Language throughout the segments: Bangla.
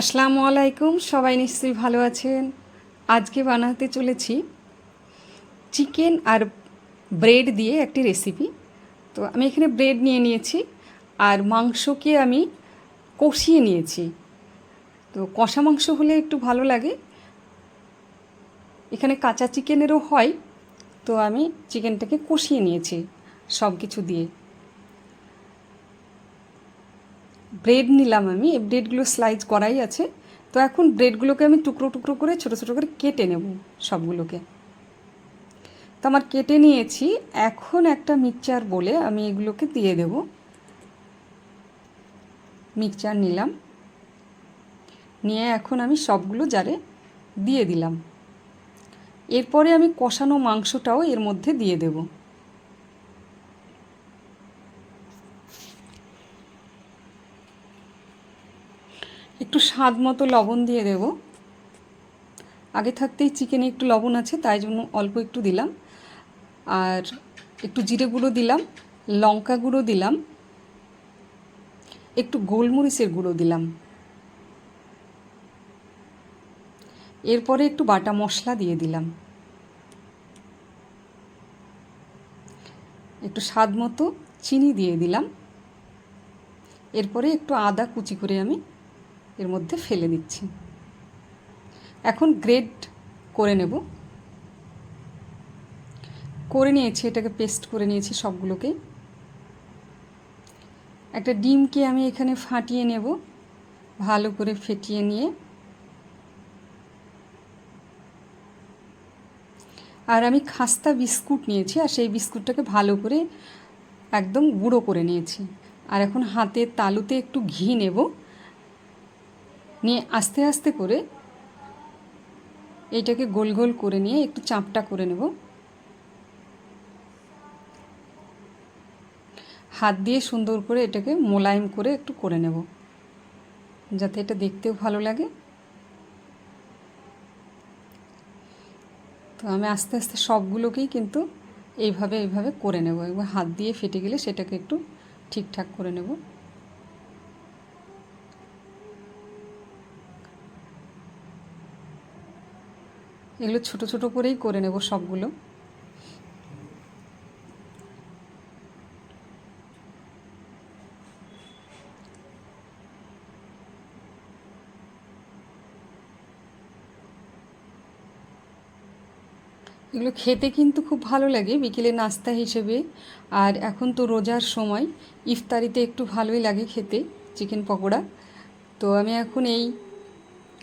আসসালামু আলাইকুম, সবাই নিশ্চয়ই ভালো আছেন। আজকে বানাতে চলেছি চিকেন আর ব্রেড দিয়ে একটি রেসিপি। তো আমি এখানে ব্রেড নিয়ে নিয়েছি আর মাংসকে আমি কষিয়ে নিয়েছি। তো কষা মাংস হলে একটু ভালো লাগে। এখানে কাঁচা চিকেনেরও হয়। তো আমি চিকেনটাকে কষিয়ে নিয়েছি সব কিছু দিয়ে। ব্রেড নিলাম আমি। এই ব্রেডগুলো স্লাইস করাই আছে। তো এখন ব্রেডগুলোকে আমি টুকরো টুকরো করে, ছোটো ছোটো করে কেটে নেব সবগুলোকে। তো আমার কেটে নিয়েছি। এখন একটা মিক্সচার বলে আমি এগুলোকে দিয়ে দেব। মিক্সচার নিলাম। নিয়ে এখন আমি সবগুলো জারে দিয়ে দিলাম। এরপরে আমি কষানো মাংসটাও এর মধ্যে দিয়ে দেবো। একটু স্বাদ মতো লবণ দিয়ে দেব। আগে থাকতেই চিকেনে একটু লবণ আছে, তাই জন্য অল্প একটু দিলাম। আর একটু জিরে গুঁড়ো দিলাম, লঙ্কা গুঁড়ো দিলাম, একটু গোলমরিচের গুঁড়ো দিলাম। এরপরে একটু বাটা মশলা দিয়ে দিলাম। একটু স্বাদ মতো চিনি দিয়ে দিলাম। এরপরে একটু আদা কুচি করে আমি এর মধ্যে ফেলে দিচ্ছি। এখন গ্রেড করে নেব। করে নিয়েছি, এটাকে পেস্ট করে নিয়েছি সবগুলোকে। একটা ডিমকে আমি এখানে ফাটিয়ে নেব, ভালো করে ফেটিয়ে নিয়ে। আর আমি খাস্তা বিস্কুট নিয়েছি, আর সেই বিস্কুটটাকে ভালো করে একদম গুঁড়ো করে নিয়েছি। আর এখন হাতের তালুতে একটু ঘি নেব। নিয়ে আস্তে আস্তে করে এইটাকে গোল গোল করে নিয়ে একটু চাপটা করে নেব। হাত দিয়ে সুন্দর করে এটাকে মোলায়েম করে একটু করে নেব, যাতে এটা দেখতেও ভালো লাগে। তো আমি আস্তে আস্তে সবগুলোকেই কিন্তু এইভাবে এইভাবে করে নেব এবার হাত দিয়ে ফেটে গেলে সেটাকে একটু ঠিকঠাক করে নেব। এগুলো ছোট ছোট করেই করে নেব সবগুলো। এগুলো খেতে কিন্তু খুব ভালো লাগে, বিকেলে নাস্তা হিসেবে। আর এখন তো রোজার সময়, ইফতারিতে একটু ভালোই লাগে খেতে, চিকেন পকোড়া। তো আমি এখন এই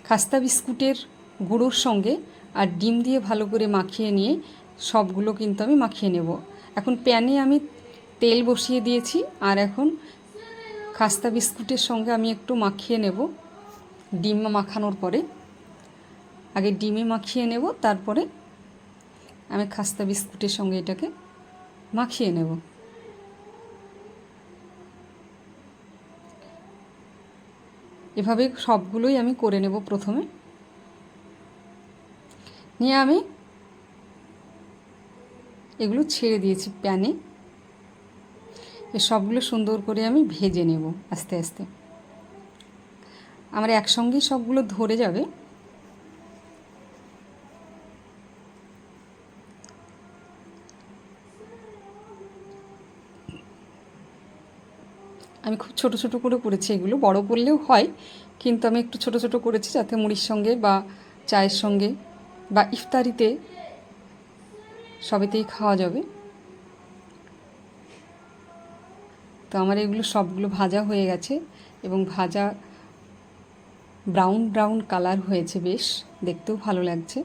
খাস্তা বিস্কুটের গুঁড়োর সঙ্গে আর ডিম দিয়ে ভালো করে মাখিয়ে নিয়ে সবগুলো কিন্তু আমি মাখিয়ে নেব। এখন প্যানে আমি তেল বসিয়ে দিয়েছি আর এখন খাস্তা বিস্কুটের সঙ্গে আমি একটু মাখিয়ে নেব ডিম মাখানোর পরে। আগে ডিমে মাখিয়ে নেব, তারপরে আমি খাস্তা বিস্কুটের সঙ্গে এটাকে মাখিয়ে নেব। এভাবে সবগুলোই আমি করে নেব প্রথমে। নিয়ে আমি এগুলো ছেড়ে দিয়েছি প্যানে। এ সবগুলো সুন্দর করে আমি ভেজে নেব আস্তে আস্তে। আমার একসঙ্গেই সবগুলো ধরে যাবে। আমি খুব ছোট ছোট করে করেছি এগুলো, বড় করলেও হয়, কিন্তু আমি একটু ছোট ছোট করেছি যাতে মুড়ির সঙ্গে বা চায়ের সঙ্গে বা ইফতারিতে সবেতেই খাওয়া যাবে। তো আমার এগুলো সবগুলো ভাজা হয়ে গেছে এবং ভাজা ব্রাউন ব্রাউন কালার হয়েছে বেশ, দেখতেও ভালো লাগছে।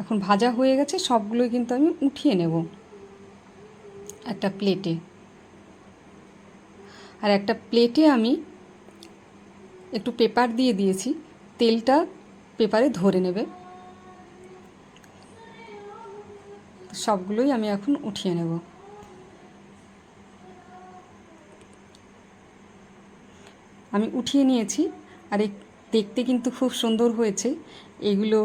এখন ভাজা হয়ে গেছে, সবগুলোই কিন্তু আমি উঠিয়ে নেব একটা প্লেটে আর একটা প্লেটে আমি একটু পেপার দিয়ে দিয়েছি, তেলটা পেপারে ধরে নেবে। সবগুলোই আমি এখন উঠিয়ে নেব। আমি উঠিয়ে নিয়েছি, আর দেখতে কিন্তু খুব সুন্দর হয়েছে। এগুলো